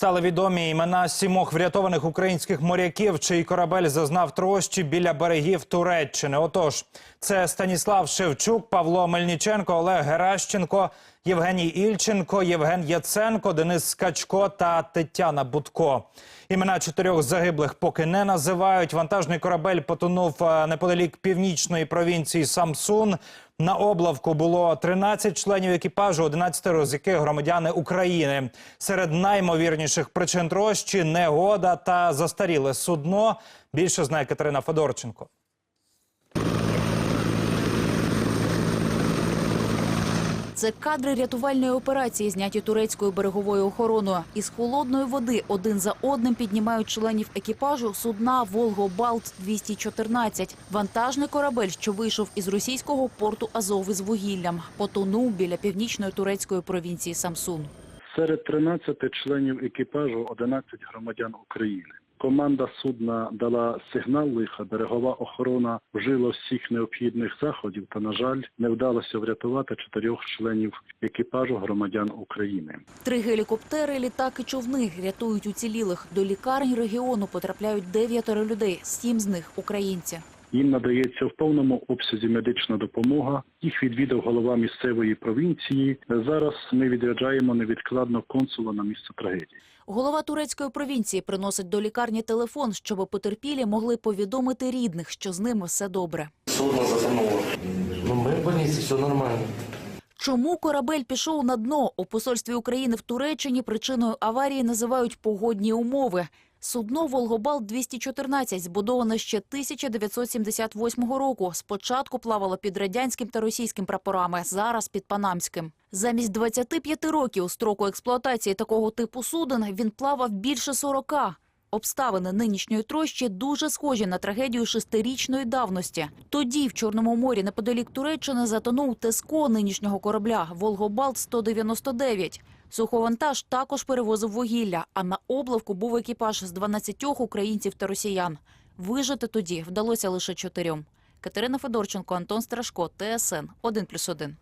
Стали відомі імена сімох врятованих українських моряків, чий корабель зазнав трощі біля берегів Туреччини. Отож, це Станіслав Шевчук, Павло Мельниченко, Олег Геращенко, Євгеній Ільченко, Євген Яценко, Денис Скачко та Тетяна Будко. Імена чотирьох загиблих поки не називають. Вантажний корабель потонув е, неподалік північної провінції Самсун. На облавку було 13 членів екіпажу, 11 з яких громадяни України. Серед наймовірніших причин трощі негода та застаріле судно. Більше знає Катерина Федорченко. Це кадри рятувальної операції, зняті турецькою береговою охороною. Із холодної води один за одним піднімають членів екіпажу судна Волго-Балт 214 Вантажний корабель, що вийшов із російського порту Азов із вугіллям, потонув біля північної турецької провінції Самсун. Серед 13 членів екіпажу 11 громадян України. Команда судна дала сигнал лиха. Берегова охорона вжила всіх необхідних заходів, та на жаль, не вдалося врятувати чотирьох членів екіпажу громадян України. Три гелікоптери, літак і човни рятують уцілілих. До лікарень регіону потрапляють дев'ятеро людей, сім з них українці. Їм надається в повному обсязі медична допомога. Їх відвідав голова місцевої провінції. Зараз ми відряджаємо невідкладно консула на місце трагедії. Голова турецької провінції приносить до лікарні телефон, щоб потерпілі могли повідомити рідних, що з ними все добре. Судно затонуло. Ну, мы в больнице, все нормально. Чому корабель пішов на дно? У посольстві України в Туреччині причиною аварії називають погодні умови. Судно «Волгобалт-214» збудоване ще 1978 року. Спочатку плавало під радянським та російським прапорами, зараз під панамським. Замість 25 років строку експлуатації такого типу суден він плавав більше 40. Обставини нинішньої трощі дуже схожі на трагедію шестирічної давності. Тоді в Чорному морі неподалік Туреччини затонув Теско нинішнього корабля «Волгобалт-199». Суховантаж також перевозив вугілля, а на облавку був екіпаж з 12 українців та росіян. Вижити тоді вдалося лише чотирьом. Катерина Федорченко, Антон Страшко, ТСН 1+,1.